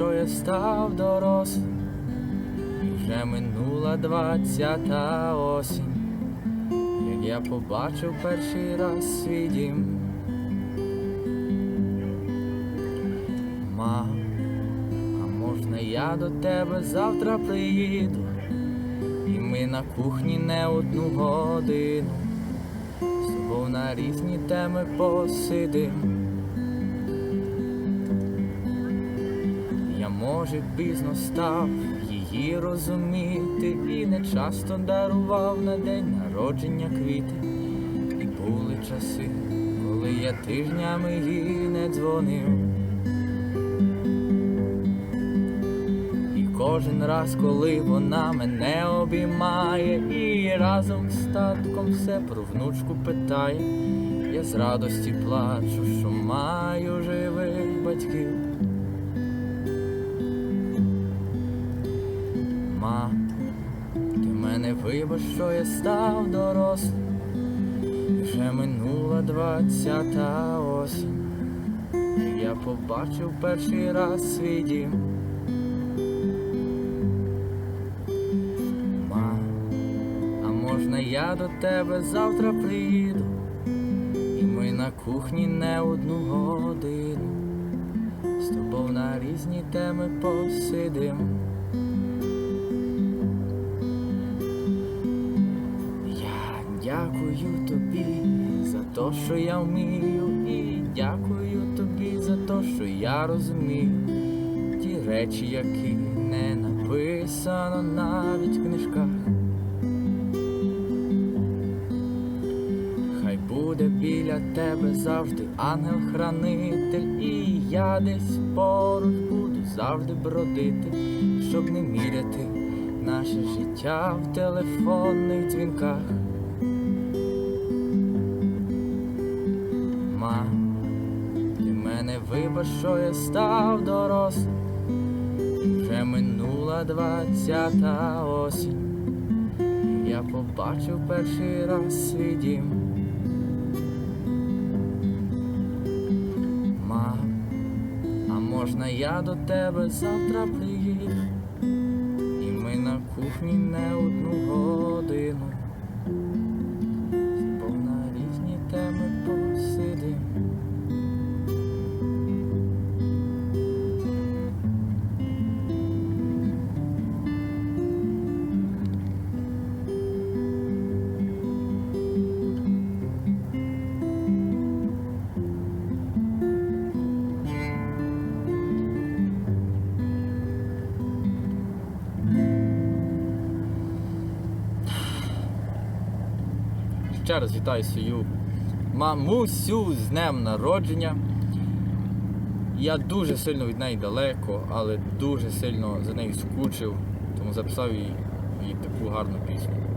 Що я став дорослим, вже минула двадцята осінь, як я побачив перший раз свій дім. Мам, а можна я до тебе завтра приїду, і ми на кухні не одну годину, з тобою на різні теми посидим. Може, пізно став її розуміти, і не часто дарував на день народження квіти. І були часи, коли я тижнями їй не дзвонив. І кожен раз, коли вона мене обіймає, і разом з татком все про внучку питає, я з радості плачу, що маю живих батьків. Вибач, що я став дорослим, вже минула двадцята осінь. Я побачив перший раз свій дім. Ма, а можна я до тебе завтра приїду, і ми на кухні не одну годину. З тобою на різні теми посидим. Дякую тобі за те, що я вмію, і дякую тобі за те, що я розумію ті речі, які не написано навіть в книжках. Хай буде біля тебе завжди ангел-хранитель, і я десь поруч буду завжди бродити, щоб не міряти наше життя в телефонних дзвінках. Мене що я став дорослим, вже минула двадцята осінь. Я побачив перший раз свій дім. Ма, а можна я до тебе завтра приїду? І ми на кухні не одну годину. Ще раз вітаю свою мамусю з днем народження. Я дуже сильно від неї далеко, але дуже сильно за нею скучив, тому записав їй, їй таку гарну пісню.